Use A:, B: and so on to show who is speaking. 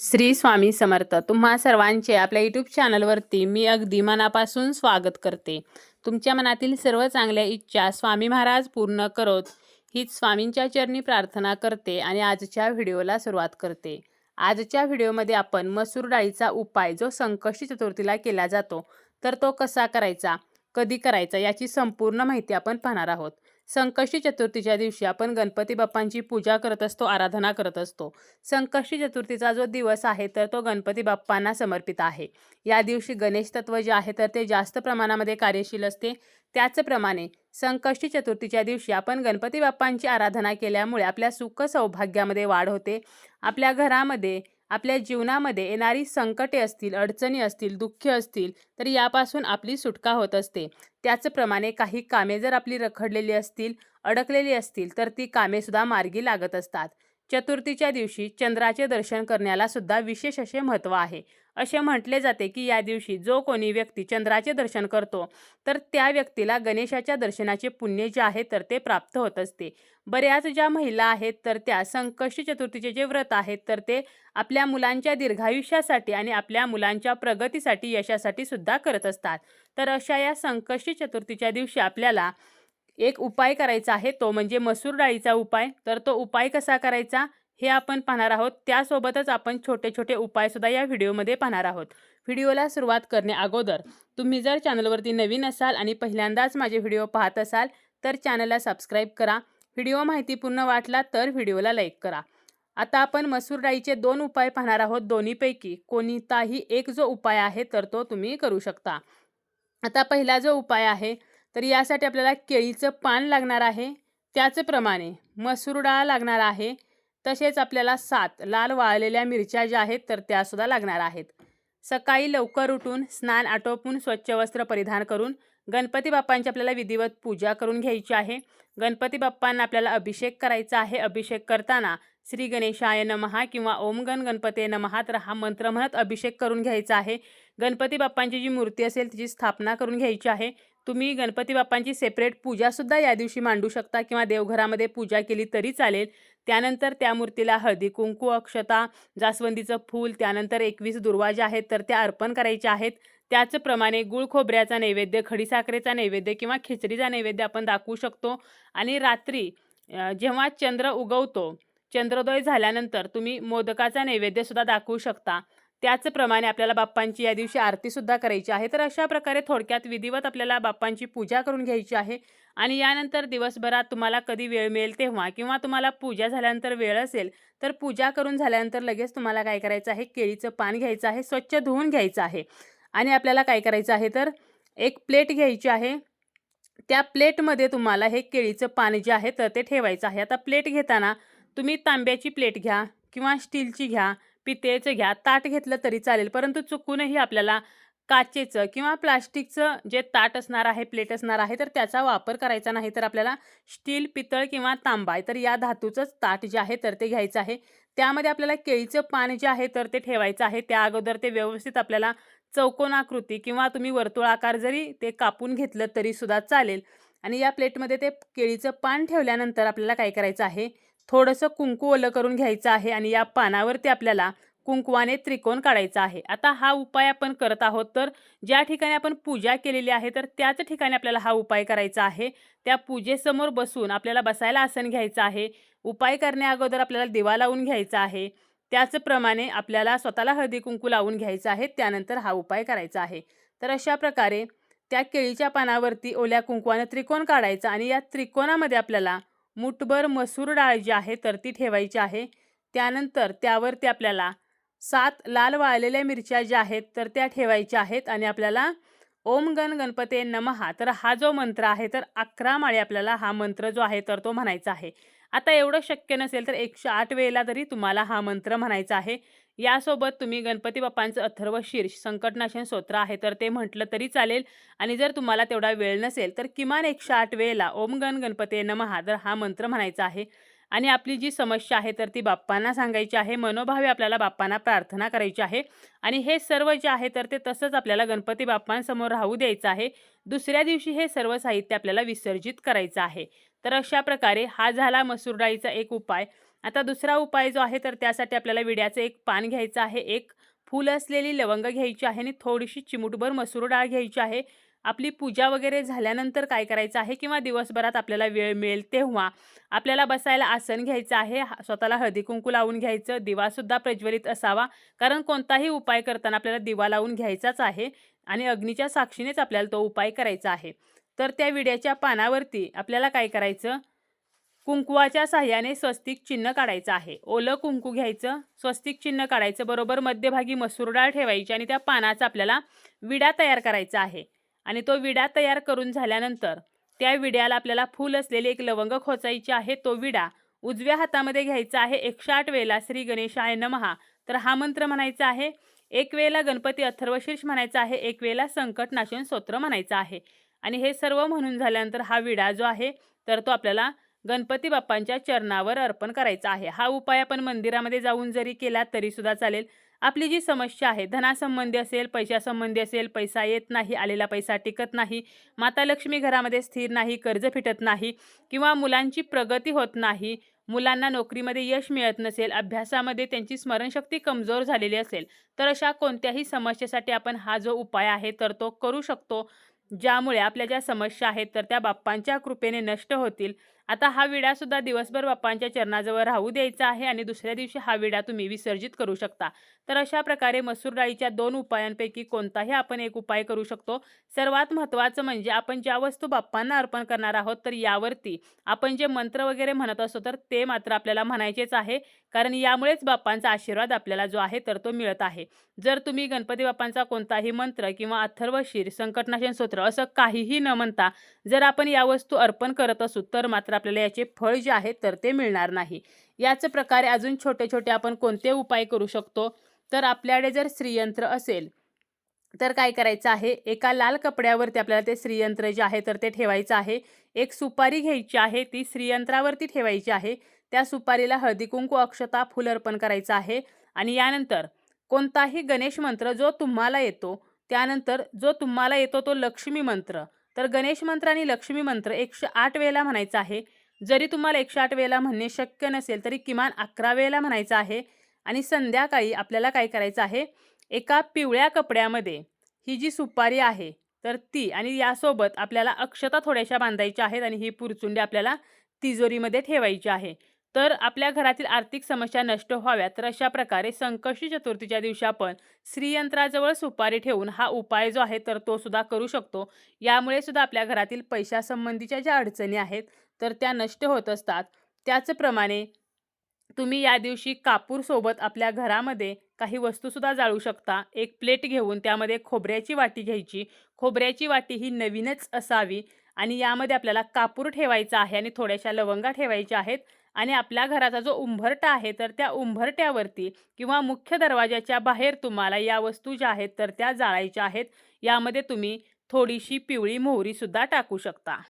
A: श्री स्वामी समर्थ. तुम्हा सर्वांचे आपल्या यूट्यूब चॅनलवरती मी अगदी मनापासून स्वागत करते. तुमच्या मनातील सर्व चांगल्या इच्छा स्वामी महाराज पूर्ण करोत. हीच स्वामींच्या चरणी प्रार्थना करते आणि आजच्या व्हिडिओला सुरुवात करते. आजच्या व्हिडिओमध्ये आपण मसूर डाळीचा उपाय जो संकष्टी चतुर्थीला केला जातो तर तो कसा करायचा कधी करायचा याची संपूर्ण माहिती आपण पाहणार आहोत. संकष्टी चतुर्थीच्या दिवशी आपण गणपती बाप्पांची पूजा करत असतो आराधना करत असतो. संकष्टी चतुर्थीचा जो दिवस आहे तर तो गणपती बाप्पांना समर्पित आहे. या दिवशी गणेश तत्व जे आहे तर ते जास्त प्रमाणामध्ये कार्यशील असते. त्याचप्रमाणे संकष्टी चतुर्थीच्या दिवशी आपण गणपती बाप्पांची आराधना केल्यामुळे आपल्या सुख सौभाग्यामध्ये वाढ होते. आपल्या घरामध्ये आपल्या जीवनामध्ये येणारी संकटे असतील अडचणी असतील दुःख असतील तर यापासून आपली सुटका होत असते. त्याचप्रमाणे काही कामे जर आपली रखडलेली असतील अडकलेली असतील तर ती कामेसुद्धा मार्गी लागत असतात. चतुर्थीच्या दिवशी चंद्राचे दर्शन करण्याला सुद्धा विशेष असे महत्त्व आहे. असे म्हटले जाते की या दिवशी जो कोणी व्यक्ती चंद्राचे दर्शन करतो तर त्या व्यक्तीला गणेशाच्या दर्शनाचे पुण्य जे आहे तर ते प्राप्त होत असते. बऱ्याच ज्या महिला आहेत तर त्या संकष्टी चतुर्थीचे जे व्रत आहेत तर ते आपल्या मुलांच्या दीर्घायुष्यासाठी आणि आपल्या मुलांच्या प्रगतीसाठी यशासाठी सुद्धा करत असतात. तर अशा या संकष्टी चतुर्थीच्या दिवशी आपल्याला एक उपाय करायचा आहे तो म्हणजे मसूर डाळीचा उपाय. तर तो उपाय कसा करायचा? हे आपण पाहणार आहोत. त्यासोबतच आपण छोटे छोटे उपायसुद्धा या व्हिडिओमध्ये पाहणार आहोत. व्हिडिओला सुरुवात करणे अगोदर तुम्ही जर चॅनलवरती नवीन असाल आणि पहिल्यांदाच माझे व्हिडिओ पाहत असाल तर चॅनलला सबस्क्राईब करा. व्हिडिओ माहितीपूर्ण वाटला तर व्हिडिओला लाईक करा. आता आपण मसूर डाळीचे दोन उपाय पाहणार आहोत दोन्हीपैकी. कोणताही एक जो उपाय आहे तर तो तुम्ही करू शकता. आता पहिला जो उपाय आहे तर यासाठी आपल्याला केळीचं पान लागणार आहे. त्याचप्रमाणे मसूर डाळ लागणार आहे. तसेच आपल्याला सात लाल वाळलेल्या मिरच्या ज्या आहेत तर त्यासुद्धा लागणार आहेत. सकाळी लवकर उठून स्नान आटोपून स्वच्छ वस्त्र परिधान करून गणपती बाप्पांची आपल्याला विधिवत पूजा करून घ्यायची आहे. गणपती बाप्पांना आपल्याला अभिषेक करायचा आहे. अभिषेक करताना श्री गणेशाय नमहा किंवा ओम गण गणपते नमहा तर हा मंत्र म्हणत अभिषेक करून घ्यायचा आहे. गणपती बाप्पांची जी मूर्ती असेल तिची स्थापना करून घ्यायची आहे. तुम्ही गणपती बाप्पांची सेपरेट पूजासुद्धा या दिवशी मांडू शकता किंवा देवघरामध्ये पूजा केली तरी चालेल. त्यानंतर त्या मूर्तीला हळदी कुंकू अक्षता जास्वंदीचं फूल त्यानंतर एकवीस दुर्वा ज्या आहेत तर त्या अर्पण करायच्या आहेत. त्याचप्रमाणे गुळ खोबऱ्याचा नैवेद्य खडीसाखरेचा नैवेद्य किंवा खिचडीचा नैवेद्य आपण दाखवू शकतो. आणि रात्री जेव्हा चंद्र उगवतो चंद्रोदय झाल्यानंतर तुम्ही मोदकाचा नैवेद्यसुद्धा दाखवू शकता. त्याचप्रमाणे आपल्याला बाप्पांची या दिवशी आरतीसुद्धा करायची आहे. तर अशा प्रकारे थोडक्यात विधिवत आपल्याला बाप्पांची पूजा करून घ्यायची आहे. आणि यानंतर दिवसभरात तुम्हाला कधी वेळ मिळेल तेव्हा किंवा तुम्हाला पूजा झाल्यानंतर वेळ असेल तर पूजा करून झाल्यानंतर लगेच तुम्हाला काय करायचं आहे? केळीचं पान घ्यायचं आहे स्वच्छ धुवून घ्यायचं आहे. आणि आपल्याला काय करायचं आहे? तर एक प्लेट घ्यायची आहे. त्या प्लेटमध्ये तुम्हाला हे केळीचं पान जे आहे तर ते ठेवायचं आहे. आता प्लेट घेताना तुम्ही तांब्याची प्लेट घ्या किंवा स्टीलची घ्या. पितेचं घ्या ताट घेतलं तरी चालेल. परंतु चुकूनही आपल्याला काचेचं किंवा प्लास्टिकचं जे ताट असणार आहे प्लेट असणार आहे तर त्याचा वापर करायचा नाही तर आपल्याला स्टील पितळ किंवा तांबा तर या धातूचंच ताट जे आहे तर ते घ्यायचं आहे. त्यामध्ये आपल्याला केळीचं पान जे आहे तर ते ठेवायचं आहे. त्या अगोदर ते व्यवस्थित आपल्याला चौकोनाकृती किंवा तुम्ही वर्तुळाकार जरी ते कापून घेतलं तरीसुद्धा चालेल. आणि या प्लेटमध्ये ते केळीचं पान ठेवल्यानंतर आपल्याला काय करायचं आहे थोडंसं कुंकू ओलं करून घ्यायचं आहे आणि या पानावरती आपल्याला कुंकवाने त्रिकोण काढायचा आहे. आता हा उपाय आपण करत आहोत तर ज्या ठिकाणी आपण पूजा केलेली आहे तर त्याच ठिकाणी आपल्याला हा उपाय करायचा आहे. त्या पूजेसमोर बसून आपल्याला बसायला आसन घ्यायचं आहे. उपाय करण्या अगोदर आपल्याला दिवा लावून घ्यायचा आहे. त्याचप्रमाणे आपल्याला स्वतःला हळदी कुंकू लावून घ्यायचं आहे. त्यानंतर हा उपाय करायचा आहे. तर अशा प्रकारे त्या केळीच्या पानावरती ओल्या कुंकवानं त्रिकोण काढायचा आणि या त्रिकोणामध्ये आपल्याला मुठभर मसूर डाळ जी आहे तर ती ठेवायची आहे. त्यानंतर त्यावरती आपल्याला सात लाल वाळलेल्या मिरच्या ज्या आहेत तर त्या ठेवायच्या आहेत आणि आपल्याला ओम गण गणपते नमहा तर हा जो मंत्र आहे तर अकरा माळे आपल्याला हा मंत्र जो आहे तर तो म्हणायचा आहे. आता एवढं शक्य नसेल तर एकशे आठ वेळेला तरी तुम्हाला हा मंत्र म्हणायचा आहे. यासोबत तुम्ही गणपती बाप्पांचं अथर्व शीर्ष संकटनाशन स्तोत्र आहे तर ते म्हटलं तरी चालेल. आणि जर तुम्हाला तेवढा वेळ नसेल तर किमान एकशे आठ वेळेला ओम गण गणपते नमहा तर हा मंत्र म्हणायचा आहे. आणि आपली जी समस्या आहे तर ती बाप्पांना सांगायची आहे. मनोभावे आपल्याला बाप्पांना प्रार्थना करायची आहे. आणि हे सर्व जे आहे तर ते तसंच आपल्याला गणपती बाप्पांसमोर राहू द्यायचं आहे. दुसऱ्या दिवशी हे सर्व साहित्य आपल्याला विसर्जित करायचं आहे. तर अशा प्रकारे हा झाला मसूर डाळीचा एक उपाय. आता दुसरा उपाय जो आहे तर त्यासाठी आपल्याला विड्याचं एक पान घ्यायचं आहे. एक फूल असलेली लवंग घ्यायची आहे आणि थोडीशी चिमूटभर मसूर डाळ घ्यायची आहे. आपली पूजा वगैरे झाल्यानंतर काय करायचं आहे किंवा दिवसभरात आपल्याला वेळ मिळेल तेव्हा आपल्याला बसायला आसन घ्यायचं आहे. स्वतःला हळदी कुंकू लावून घ्यायचं. दिवासुद्धा प्रज्वलित असावा. कारण कोणताही उपाय करताना आपल्याला दिवा लावून घ्यायचाच आहे आणि अग्नीच्या साक्षीनेच आपल्याला तो उपाय करायचा आहे. तर त्या विड्याच्या पानावरती आपल्याला काय करायचं? कुंकुवाच्या साह्याने स्वस्तिक चिन्ह काढायचं आहे. ओलं कुंकू घ्यायचं स्वस्तिक चिन्ह काढायचं बरोबर मध्यभागी मसूर डाळ ठेवायची आणि त्या पानाचा आपल्याला विडा तयार करायचा आहे. आणि तो विडा तयार करून झाल्यानंतर त्या विड्याला आपल्याला फूल असलेली एक लवंग खोचायची आहे. तो विडा उजव्या हातामध्ये घ्यायचा आहे. एकशे आठ वेळेला श्री गणेशाय नमहा. तर हा मंत्र म्हणायचा आहे. एक वेळेला गणपती अथर्वशीर्ष म्हणायचा आहे. एक वेळेला संकट नाशन स्तोत्र म्हणायचं आहे. आणि हे सर्व म्हणून झाल्यानंतर हा विडा जो आहे तर तो आपल्याला गणपती बाप्पांच्या चरणावर अर्पण करायचा आहे. हा उपाय आपण मंदिरामध्ये जाऊन जरी केला तरीसुद्धा चालेल. आपली जी समस्या आहे धनासंबंधी असेल पैशासंबंधी असेल पैसा येत नाही आलेला पैसा टिकत नाही माता लक्ष्मी घरामध्ये स्थिर नाही कर्ज फिटत नाही किंवा मुलांची प्रगती होत नाही मुलांना नोकरीमध्ये यश मिळत नसेल अभ्यासामध्ये त्यांची स्मरणशक्ती कमजोर झालेली असेल तर अशा कोणत्याही समस्येसाठी आपण हा जो उपाय आहे तर तो करू शकतो. ज्यामुळे आपल्या ज्या समस्या आहेत तर त्या बाप्पांच्या कृपेने नष्ट होतील. आता हा विडा सुद्धा दिवसभर बाप्पांच्या चरणाजवळ राहू द्यायचा आहे आणि दुसऱ्या दिवशी हा विडा तुम्ही विसर्जित करू शकता. तर अशा प्रकारे मसूर डाळीच्या दोन उपायांपैकी कोणताही आपण एक उपाय करू शकतो. सर्वात महत्त्वाचं म्हणजे आपण ज्या वस्तू बाप्पांना अर्पण करणार आहोत तर यावरती आपण जे मंत्र वगैरे म्हणत असतो तर ते मात्र आपल्याला म्हणायचेच आहे. कारण यामुळेच बाप्पांचा आशीर्वाद आपल्याला जो आहे तर तो मिळत आहे. जर तुम्ही गणपती बाप्पांचा कोणताही मंत्र किंवा अथर्वशीर संकटनाशन स्तोत्र असं काहीही न म्हणता जर आपण या वस्तू अर्पण करत असू तर मात्र आपल्याला याचे फळ जे आहे तर ते मिळणार नाही. याच प्रकारे अजून छोटे छोटे आपण कोणते उपाय करू शकतो? तर आपल्याकडे जर श्रीयंत्र असेल तर काय करायचं आहे? एका लाल कपड्यावरती आपल्याला ते श्रीयंत्र जे आहे तर ते ठेवायचं आहे. एक सुपारी घ्यायची आहे ती श्रीयंत्रावरती ठेवायची आहे. त्या सुपारीला हळदी कुंकू अक्षता फुल अर्पण करायचं आहे. आणि यानंतर कोणताही गणेश मंत्र जो तुम्हाला येतो त्यानंतर जो तुम्हाला येतो तो लक्ष्मी मंत्र. तर गणेश मंत्र आणि लक्ष्मी मंत्र एकशे आठ वेळेला म्हणायचा आहे. जरी तुम्हाला एकशे आठ वेळेला म्हणणे शक्य नसेल तरी किमान अकरा वेळेला म्हणायचं आहे. आणि संध्याकाळी आपल्याला काय करायचं आहे? एका पिवळ्या कपड्यामध्ये ही जी सुपारी आहे तर ती आणि यासोबत आपल्याला अक्षता थोड्याशा बांधायच्या आहेत आणि ही पुरचुंडी आपल्याला तिजोरीमध्ये ठेवायची आहे. तर आपल्या घरातील आर्थिक समस्या नष्ट व्हाव्यात तर अशा प्रकारे संकष्टी चतुर्थीच्या दिवशी आपण श्रीयंत्राजवळ सुपारी ठेवून हा उपाय जो आहे तर तो सुद्धा करू शकतो. यामुळे सुद्धा आपल्या घरातील पैशासंबंधीच्या ज्या अडचणी आहेत तर त्या नष्ट होत असतात. त्याचप्रमाणे तुम्ही या दिवशी कापूरसोबत आपल्या घरामध्ये काही वस्तूसुद्धा जाळू शकता. एक प्लेट घेऊन त्यामध्ये खोबऱ्याची वाटी घ्यायची. खोबऱ्याची वाटी ही नवीनच असावी. आणि यामध्ये आपल्याला कापूर ठेवायचा आहे आणि थोड्याशा लवंगा ठेवायच्या आहेत आणि आपल्या घराचा जो उंभरटा आहे तर त्या उंभरट्यावरती किंवा मुख्य दरवाजाच्या बाहेर तुम्हाला या वस्तू ज्या आहेत तर त्या जाळायच्या आहेत. यामध्ये तुम्ही थोडीशी पिवळी मोहरीसुद्धा टाकू शकता.